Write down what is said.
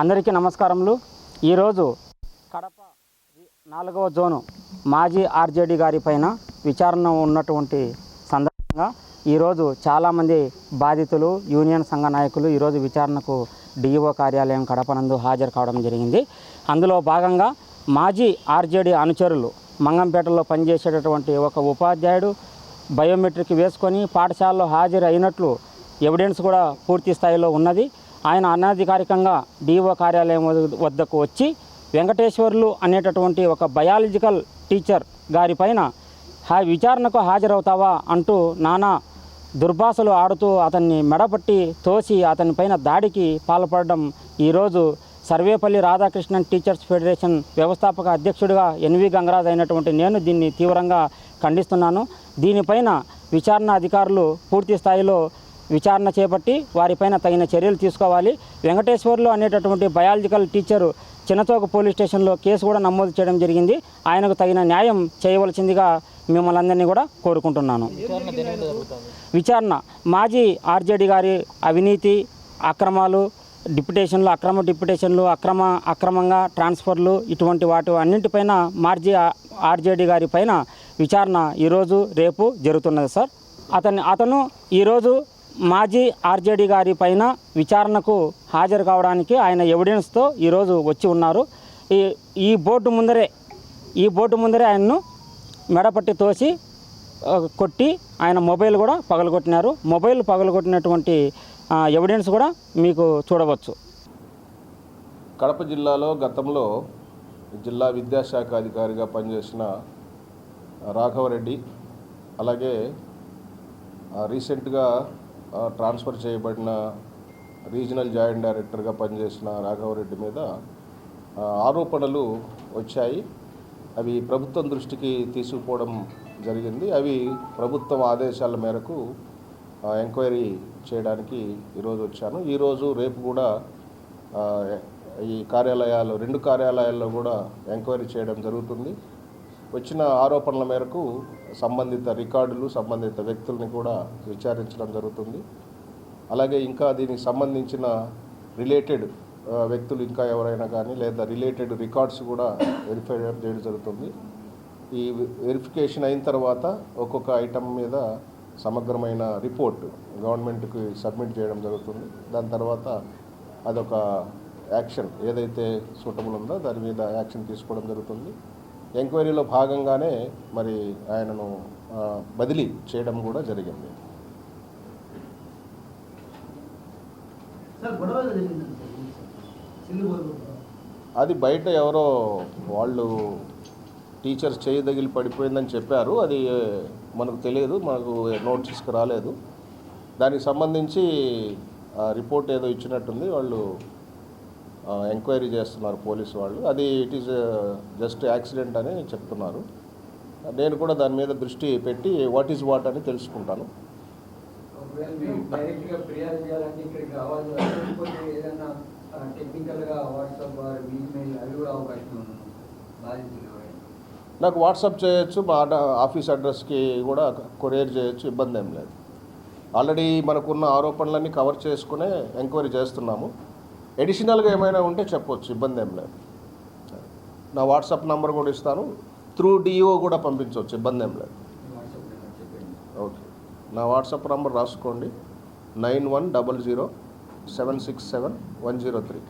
అందరికీ నమస్కారములు. ఈరోజు కడప నాలుగవ జోను మాజీ ఆర్జేడీ గారి పైన విచారణ ఉన్నటువంటి సందర్భంగా ఈరోజు చాలామంది బాధితులు యూనియన్ సంఘ నాయకులు ఈరోజు విచారణకు డిఈఓ కార్యాలయం కడప నందు హాజరు కావడం జరిగింది. అందులో భాగంగా మాజీ ఆర్జేడీ అనుచరులు మంగంపేటలో పనిచేసేటటువంటి ఒక ఉపాధ్యాయుడు బయోమెట్రిక్ వేసుకొని పాఠశాలలో హాజరు అయినట్లు ఎవిడెన్స్ కూడా పూర్తి స్థాయిలో ఉన్నది. ఆయన అనధికారికంగా డిఓ కార్యాలయం వద్దకు వచ్చి వెంకటేశ్వర్లు అనేటటువంటి ఒక బయాలజికల్ టీచర్ గారిపైన హా విచారణకు హాజరవుతావా అంటూ నానా దుర్భాషలు ఆడుతూ అతన్ని మెడపట్టి తోసి అతనిపైన దాడికి పాల్పడడం ఈరోజు సర్వేపల్లి రాధాకృష్ణన్ టీచర్స్ ఫెడరేషన్ వ్యవస్థాపక అధ్యక్షుడిగా ఎన్వి గంగరాజ్ అయినటువంటి నేను దీన్ని తీవ్రంగా ఖండిస్తున్నాను. దీనిపైన విచారణ అధికారులు పూర్తి స్థాయిలో విచారణ చేపట్టి వారిపైన తగిన చర్యలు తీసుకోవాలి. వెంకటేశ్వర్లు అనేటటువంటి బయాలజికల్ టీచరు చిన్నతోక పోలీస్ స్టేషన్లో కేసు కూడా నమోదు చేయడం జరిగింది. ఆయనకు తగిన న్యాయం చేయవలసిందిగా మిమ్మల్ని అందరినీ కూడా కోరుకుంటున్నాను. విచారణ. మాజీ ఆర్జేడీ గారి అవినీతి అక్రమాలు డిప్యుటేషన్లు అక్రమ డిప్యుటేషన్లు అక్రమ అక్రమంగా ట్రాన్స్ఫర్లు ఇటువంటి వాటి అన్నింటిపైన మార్జీ ఆర్జేడీ గారి పైన విచారణ ఈరోజు రేపు జరుగుతున్నది సార్. అతని అతను ఈరోజు మాజీ ఆర్జేడీ గారి పైన విచారణకు హాజరు కావడానికి ఆయన ఎవిడెన్స్తో ఈరోజు వచ్చి ఉన్నారు. ఈ ఈ బోర్డు ముందరే ఈ బోర్డు ముందరే ఆయన్ను మెడపట్టి తోసి కొట్టి ఆయన మొబైల్ కూడా పగలగొట్టినారు. మొబైల్ పగలగొట్టినటువంటి ఎవిడెన్స్ కూడా మీకు చూడవచ్చు. కడప జిల్లాలో గతంలో జిల్లా విద్యాశాఖ అధికారిగా పనిచేసిన రాఘవరెడ్డి అలాగే రీసెంట్గా ట్రాన్స్ఫర్ చేయబడిన రీజనల్ జాయింట్ డైరెక్టర్గా పనిచేసిన రాఘవరెడ్డి మీద ఆరోపణలు వచ్చాయి. అవి ప్రభుత్వం దృష్టికి తీసుకుపోవడం జరిగింది. అవి ప్రభుత్వం ఆదేశాల మేరకు ఎంక్వైరీ చేయడానికి ఈరోజు వచ్చాను. ఈరోజు రేపు కూడా ఈ కార్యాలయాలు రెండు కార్యాలయాల్లో కూడా ఎంక్వైరీ చేయడం జరుగుతుంది. వచ్చిన ఆరోపణల మేరకు సంబంధిత రికార్డులు సంబంధిత వ్యక్తుల్ని కూడా విచారించడం జరుగుతుంది. అలాగే ఇంకా దీనికి సంబంధించిన రిలేటెడ్ వ్యక్తులు ఇంకా ఎవరైనా కానీ లేదా రిలేటెడ్ రికార్డ్స్ కూడా వెరిఫై చేయడం జరుగుతుంది. ఈ వెరిఫికేషన్ అయిన తర్వాత ఒక్కొక్క ఐటమ్ మీద సమగ్రమైన రిపోర్ట్ గవర్నమెంట్కి సబ్మిట్ చేయడం జరుగుతుంది. దాని తర్వాత అదొక యాక్షన్ ఏదైతే సూటబుల్ ఉందో దాని మీద యాక్షన్ తీసుకోవడం జరుగుతుంది. ఎంక్వైరీలో భాగంగానే మరి ఆయనను బదిలీ చేయడం కూడా జరిగింది. అది బయట ఎవరో వాళ్ళు టీచర్స్ చేయి తగిలి పడిపోయిందని చెప్పారు. అది మనకు తెలియదు మనకు నోటీస్కి రాలేదు. దానికి సంబంధించి రిపోర్ట్ ఏదో ఇచ్చినట్టుంది. వాళ్ళు ఎంక్వైరీ చేస్తున్నారు పోలీసు వాళ్ళు. అది ఇట్ ఈస్ జస్ట్ యాక్సిడెంట్ అని చెప్తున్నారు. నేను కూడా దాని మీద దృష్టి పెట్టి వాట్ ఈజ్ వాట్ అని తెలుసుకుంటాను. నాకు వాట్సాప్ చేయొచ్చు మా ఆఫీస్ అడ్రస్కి కూడా కొరియర్ చేయొచ్చు ఇబ్బంది ఏం లేదు. ఆల్రెడీ మనకున్న ఆరోపణలన్నీ కవర్ చేసుకునే ఎంక్వైరీ చేస్తున్నాము. ఎడిషనల్గా ఏమైనా ఉంటే చెప్పొచ్చు ఇబ్బంది ఏం లేదు. నా వాట్సాప్ నంబర్ కూడా ఇస్తాను త్రూ డిఓ కూడా పంపించవచ్చు ఇబ్బంది ఏం లేదు. ఓకే. నా వాట్సాప్ నంబర్ రాసుకోండి nine one double zero seven six seven one zero three.